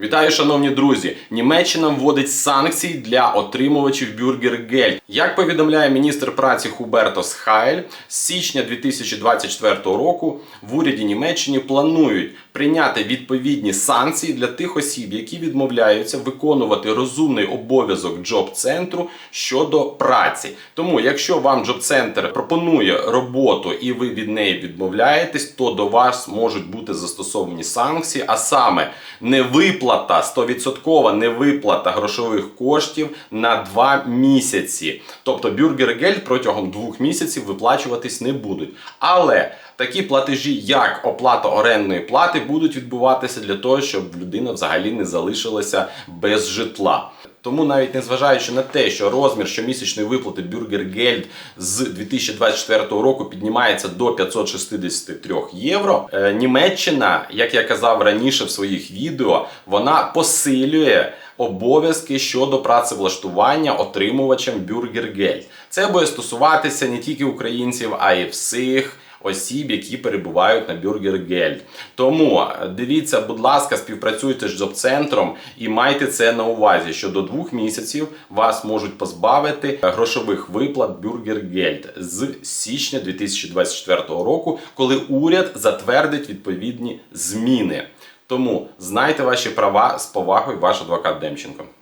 Вітаю, шановні друзі! Німеччина вводить санкції для отримувачів бюргергель. Як повідомляє міністр праці Хубертос Хайль, з січня 2024 року в уряді Німеччини планують прийняти відповідні санкції для тих осіб, які відмовляються виконувати розумний обов'язок джоб-центру щодо праці. Тому, якщо вам джоб-центр пропонує роботу і ви від неї відмовляєтесь, то до вас можуть бути застосовані санкції, а саме невиплата, 100% невиплата грошових коштів на 2 місяці. Тобто бюргергель протягом двох місяців виплачуватись не будуть. Але такі платежі, як оплата орендної плати, будуть відбуватися для того, щоб людина взагалі не залишилася без житла. Тому навіть незважаючи на те, що розмір щомісячної виплати Бюргергельд з 2024 року піднімається до 563 євро, е, Німеччина, як я казав раніше в своїх відео, вона посилює обов'язки щодо працевлаштування отримувачам Бюргергельд. Це буде стосуватися не тільки українців, а й всіх осіб, які перебувають на Бюргергельд. Тому е, дивіться, будь ласка, співпрацюйте з джоб-центром і майте це на увазі, що до двох місяців вас можуть позбавити грошових виплат Бюргергельд з січня 2024 року, коли уряд затвердить відповідні зміни. Тому знайте ваші права з повагою, ваш адвокат Демченко.